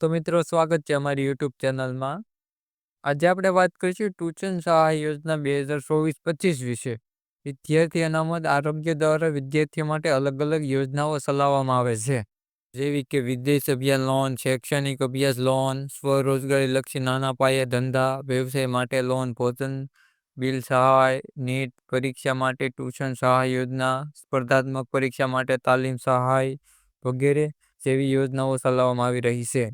તો મિત્રો, સ્વાગત છે અમારી યુટ્યુબ ચેનલમાં. આજે આપણે વાત કરીશું ટ્યુશન સહાય યોજના બે હજાર ચોવીસ પચીસ વિશે. વિદ્યાર્થી અનામત આરોગ્ય દ્વારા વિદ્યાર્થીઓ માટે અલગ અલગ યોજનાઓ ચલાવવામાં આવે છે. જેવી કે વિદેશ અભ્યાસ લોન, શૈક્ષણિક અભ્યાસ લોન, સ્વરોજગારી લક્ષી નાના પાયે ધંધા, વ્યવસાય માટે લોન, ભોજન બિલ સહાય, નીટ પરીક્ષા માટે ટ્યુશન સહાય યોજના, સ્પર્ધાત્મક પરીક્ષા માટે તાલીમ સહાય વગેરે જેવી યોજનાઓ ચલાવવામાં આવી રહી છે.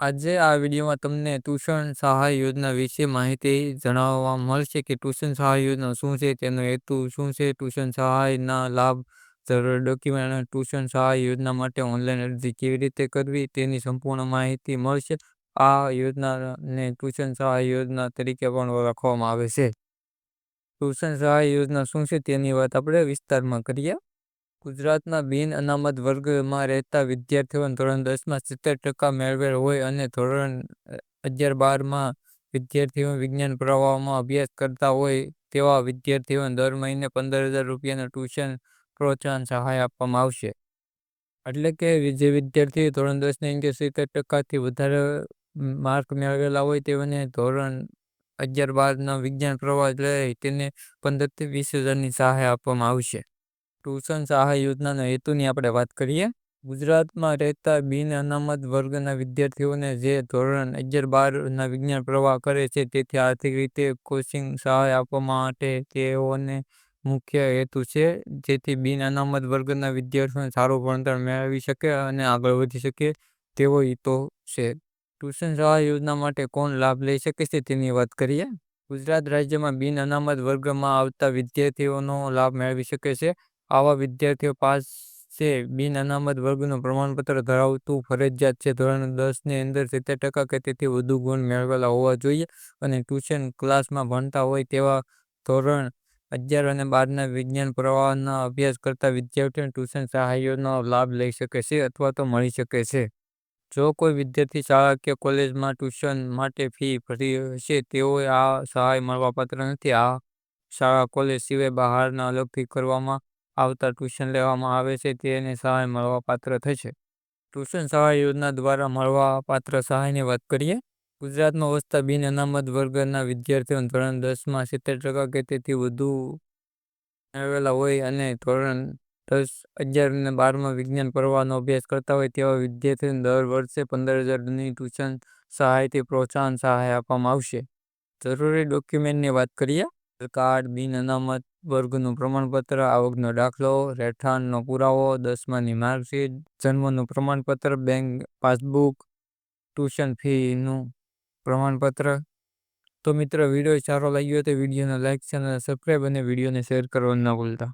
આજે આ વિડીયોમાં તમને ટ્યુશન સહાય યોજના વિશે માહિતી જણાવવા મળશે કે ટ્યુશન સહાય યોજના શું છે, તેનો હેતુ શું છે, ટ્યુશન સહાયના લાભ, જરૂર ડોક્યુમેન્ટ ટ્યુશન સહાય યોજના માટે ઓનલાઈન અરજી કેવી રીતે કરવી તેની સંપૂર્ણ માહિતી મળશે. આ યોજનાને ટ્યુશન સહાય યોજના તરીકે પણ ઓળખવામાં આવે છે. ટ્યુશન સહાય યોજના શું છે તેની વાત આપણે વિસ્તારમાં કરીએ. ગુજરાતના બિન અનામત વર્ગમાં રહેતા વિદ્યાર્થીઓ ધોરણ દસમાં સિત્તેર ટકા મેળવેલ હોય અને ધોરણ અગિયાર બારમાં વિદ્યાર્થીઓ વિજ્ઞાન પ્રવાહમાં અભ્યાસ કરતા હોય તેવા વિદ્યાર્થીઓને દર મહિને પંદર હજાર રૂપિયાનું ટ્યુશન પ્રોત્સાહન સહાય આપવામાં આવશે. એટલે કે જે વિદ્યાર્થીઓ ધોરણ દસની અંદર સિત્તેર ટકાથી વધારે માર્ક મેળવેલા હોય તેઓને ધોરણ અગિયાર બારના વિજ્ઞાન પ્રવાહ લઈ તેને પંદરથી વીસ હજારની સહાય આપવામાં આવશે. ટ્યુશન સહાય યોજનાના હેતુની આપણે વાત કરીએ. ગુજરાતમાં રહેતા બિન અનામત વર્ગના વિદ્યાર્થીઓને જે ધોરણ અગિયાર બારના વિજ્ઞાન પ્રવાહ કરે છે તેથી આર્થિક રીતે કોચિંગ સહાય આપવા માટે તેઓને મુખ્ય હેતુ છે. જેથી બિન અનામત વર્ગના વિદ્યાર્થીઓને સારું ભણતર મેળવી શકે અને આગળ વધી શકે તેવો હિતો છે. ટ્યુશન સહાય યોજના માટે કોણ લાભ લઈ શકે છે તેની વાત કરીએ. ગુજરાત રાજ્યમાં બિન અનામત વર્ગમાં આવતા વિદ્યાર્થીઓનો લાભ મેળવી શકે છે. આવા વિદ્યાર્થીઓ પાસે બિન અનામત વર્ગનું પ્રમાણપત્ર ધરાવતું ફરજિયાત છે. ધોરણ દસની અંદર સિત્તેર ટકા કે તેથી વધુ ગુણ મેળવેલા હોવા જોઈએ અને ટ્યુશન ક્લાસમાં ભણતા હોય તેવા ધોરણ અગિયાર અને બારના વિજ્ઞાન પ્રવાહના અભ્યાસ કરતા વિદ્યાર્થીઓને ટ્યુશન સહાયોનો લાભ લઈ શકે છે અથવા તો મળી શકે છે. જો કોઈ વિદ્યાર્થી શાળા કે કોલેજમાં ટ્યુશન માટે ફી ભરી હશે, તેઓએ આ સહાય મળવાપાત્ર નથી. આ શાળા કોલેજ સિવાય બહારના અલગથી કરવામાં આવતા ટ્યુશન લેવામાં આવે છે તેને સહાય મળવાપાત્ર થશે ટ્યુશન સહાય યોજના દ્વારા મળવાપાત્ર સહાયની વાત કરીએ, ગુજરાતમાં વસતા બિન અનામત વર્ગના વિદ્યાર્થીઓ ધોરણ દસમાં સિત્તેર ટકા કે તેથી વધુ મેળવેલા હોય અને ધોરણ દસ, અગિયાર અને બારમાં વિજ્ઞાન પ્રવાહનો અભ્યાસ કરતા હોય તેવા વિદ્યાર્થીઓને દર વર્ષે પંદર હજારની ટ્યુશન સહાયથી પ્રોત્સાહન સહાય આપવામાં આવશે. જરૂરી ડોક્યુમેન્ટની વાત કરીએ, કાર્ડ, બિન અનામત વર્ગનું પ્રમાણપત્ર, આવકનો દાખલો, રહેઠાણનો પુરાવો, દસમાની માર્કશીટ, જન્મનું પ્રમાણપત્ર, બેંક પાસબુક, ટ્યુશન ફીનું પ્રમાણપત્ર. તો મિત્ર, વીડિયો સારો લાગ્યો તો વિડીયોને લાઇક ચેનલને સબસ્ક્રાઈબ અને વિડીયોને શેર કરવાનું ન ભૂલતા.